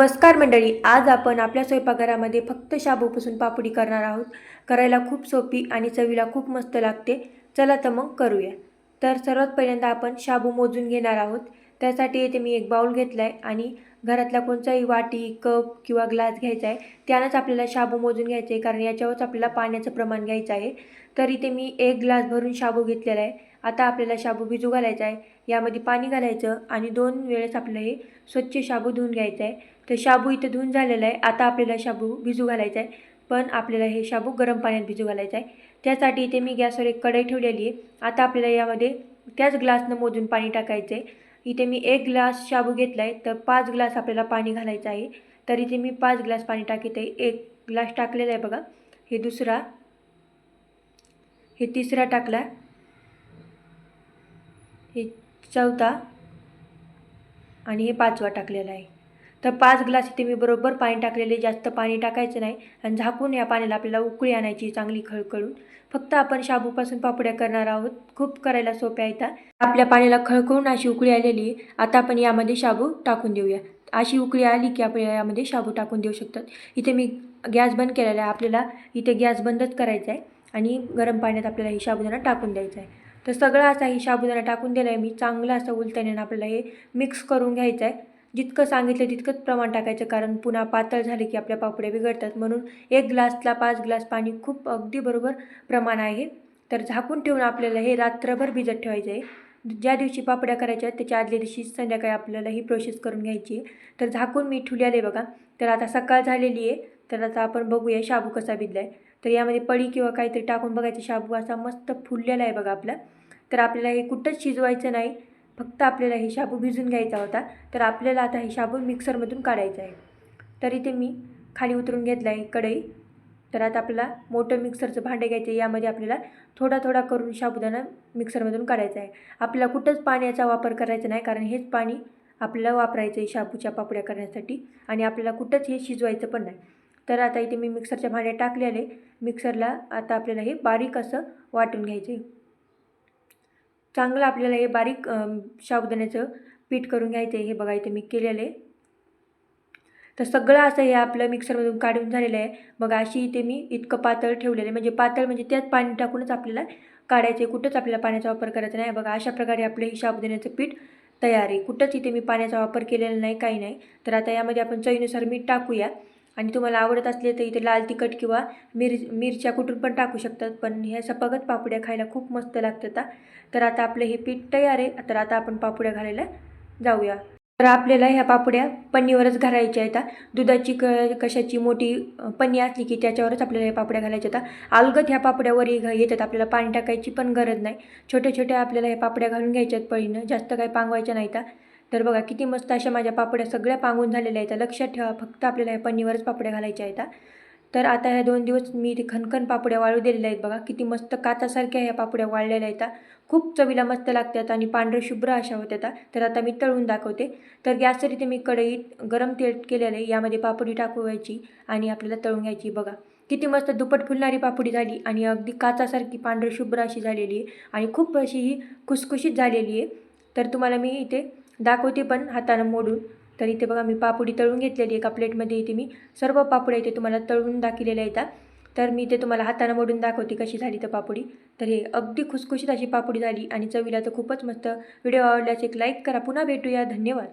नमस्कार मंडळी आज आपण आपल्या स्वयंपाकघरामध्ये फक्त शाबूपासून पापडी करणार आहोत. करायला खूप सोपी आणि चवीला खूप मस्त लागते. चला तर मग करूया. तर सर्वात पहिल्यांदा आपण शाबू मोजून घेणार आहोत. त्यासाठी येथे मी एक बाऊल घेतला आहे आणि घरातला कोणताही वाटी कप किंवा ग्लास घ्यायचा आहे त्यानंच आपल्याला शाबू मोजून घ्यायचं आहे कारण याच्यावरच आपल्याला पाण्याचं प्रमाण घ्यायचं आहे. तर इथे मी एक ग्लास भरून शाबू घेतलेला आहे. आता आपल्याला शाबू भिजू घालायचा आहे. यामध्ये पाणी घालायचं आणि दोन वेळेस आपल्याला हे स्वच्छ शाबू धुवून घ्यायचं आहे. तर शाबू इथं धुवून झालेला आहे. आता आपल्याला शाबू भिजू घालायचा आहे. पण आपल्याला हे शाबू गरम पाण्यात भिजू घालायचं आहे. त्यासाठी इथे मी गॅसवर एक कढई ठेवलेली आहे. आता आपल्याला यामध्ये त्याच ग्लासनं मोजून पाणी टाकायचं आहे. इथे मी एक ग्लास शाबू घेतला आहे. तर पाच ग्लास आपल्याला पाणी घालायचं आहे. तर इथे मी पाच ग्लास पाणी टाकीत आहे. एक ग्लास टाकलेला आहे बघा. हे दुसरा हे तिसरा टाकला. हे चौथा आणि हे पाचवा टाकलेला आहे. तर पाच ग्लास इथे मी बरोबर पाणी टाकलेले जास्त पाणी टाकायचं नाही आणि झाकून या पाण्याला आपल्याला उकळी आणायची चांगली खळखळून. फक्त आपण शाबूपासून पापड्या करणार आहोत. खूप करायला सोप्या आहेत आपल्या पाण्याला खळखळून अशी उकळी आलेली आता आपण यामध्ये शाबू टाकून देऊया. अशी उकळी आली की आपण यामध्ये शाबू टाकून देऊ शकतात. इथे मी गॅस बंद केलेला आहे. आपल्याला इथे गॅस बंदच करायचा आहे आणि गरम पाण्यात आपल्याला हे साबुदाणा टाकून द्यायचा आहे. तर सगळं असा ही साबुदाणा टाकून दिला आहे मी चांगलं असं उलट्याने आपल्याला हे मिक्स करून घ्यायचं आहे जितकं सांगितलं तितकंच प्रमाण टाकायचं कारण पुन्हा पातळ झाले की आपल्या पापड्या बिघडतात. म्हणून एक ग्लासला पाच ग्लास पाणी खूप अगदी बरोबर प्रमाण आहे. तर झाकून ठेवून आपल्याला हे रात्रभर भिजत ठेवायचं आहे ज्या दिवशी पापड्या करायच्या आहेत त्याच्या आदल्या दिवशी संध्याकाळी आपल्याला ही प्रोसेस करून घ्यायची आहे. तर झाकून मी ठुल्याले बघा. तर आता सकाळ झालेली आहे. तर आता आपण बघूया शाबू कसा भिजला आहे तर यामध्ये पळी किंवा काहीतरी टाकून बघायचं शाबू असा मस्त फुललेला आहे बघा आपला. तर आपल्याला हे कुठंच शिजवायचं नाही फक्त आपल्याला हे शाबू भिजून घ्यायचा होता. तर आपल्याला आता हे शाबू मिक्सरमधून काढायचं आहे. तर इथे मी खाली उतरून घेतलं आहे कढई. तर आता आपल्याला मोठं मिक्सरचं भांडे घ्यायचं आहे. यामध्ये आपल्याला थोडा थोडा करून साबुदाणा मिक्सरमधून काढायचा आहे. आपल्याला कुठंच पाण्याचा वापर करायचा नाही कारण हेच पाणी आपल्याला वापरायचं आहे शाबूच्या पापड्या करण्यासाठी. आणि आपल्याला कुठंच हे शिजवायचं पण नाही. तर आता इथे मी मिक्सरच्या भांड्यात टाकलेले मिक्सरला आता आपल्याला हे बारीक असं वाटून घ्यायचं आहे चांगलं आपल्याला हे बारीक साबुदाण्याचं पीठ करून घ्यायचं आहे. हे बघा इथे मी केलेलं आहे. तर सगळं असं हे आपलं मिक्सरमधून काढून झालेलं आहे. बघा अशी इथे मी इतकं पातळ ठेवलेलं आहे. म्हणजे पातळ म्हणजे त्यात पाणी टाकूनच आपल्याला काढायचं आहे कुठंच आपल्याला पाण्याचा वापर करायचा नाही. बघा अशा प्रकारे आपलं हे साबुदाण्याचं पीठ तयार आहे. कुठंच इथे मी पाण्याचा वापर केलेला नाही काही नाही. तर आता यामध्ये आपण चवीनुसार मीठ टाकूया. आणि तुम्हाला आवडत असले तर इथे लाल तिखट किंवा मिर मिरच्या कुठून पण टाकू शकतात. पण ह्या सपगत पापड्या खायला खूप मस्त लागतात तर आता आपलं हे पीठ तयार आहे. तर आता आपण पापड्या घालायला जाऊया. तर आपल्याला ह्या पापड्या पन्नीवरच घालायच्या आहेत दुधाची क कशाची मोठी पन्नी असली की त्याच्यावरच आपल्याला ह्या पापड्या घालायच्या आहेत अलगत ह्या पापड्यावरही घ येतात. आपल्याला पाणी टाकायची पण गरज नाही. छोट्या छोट्या आपल्याला ह्या पापड्या घालून घ्यायच्यात पळीनं. जास्त काही पांगवायच्या नाही तर बघा किती मस्त अशा माझ्या पापड्या सगळ्या पांगून झालेल्या आहेत. लक्षात ठेवा फक्त आपल्याला ह्या पन्नीवरच पापड्या घालायच्या आहेत तर आता ह्या दोन दिवस मी इथे खनखन पापड्या वाळू दिलेल्या आहेत बघा. किती मस्त काचासारख्या ह्या पापड्या वाळलेल्या आहेत खूप चवीला मस्त लागतात आणि पांढरं शुभ्र अशा होत्या तर आता मी तळून दाखवते. तर गॅसवर इथे मी कढईत गरम तेल केलेलं आहे. यामध्ये पापडी टाकवायची आणि आपल्याला तळून घ्यायची बघा. किती मस्त दुप्पट फुलणारी पापडी झाली आणि अगदी काचासारखी पांढरं शुभ्र अशी झालेली आहे आणि खूप अशी ही खुसखुशीत झालेली आहे. तर तुम्हाला मी इथे दाखवते पण हातानं मोडून. तर इथे बघा मी पापडी तळून घेतलेली एका प्लेटमध्ये इथे मी सर्व पापुड्या इथे तुम्हाला तळून दाखवलेल्या येतात तर मी ते तुम्हाला हातानं मोडून दाखवते कशी झाली तर पापडी. तर हे अगदी खुसखुशीत अशी पापडी झाली आणि चवीला तर खूपच मस्त. व्हिडिओ आवडल्यास एक लाईक करा. पुन्हा भेटूया. धन्यवाद.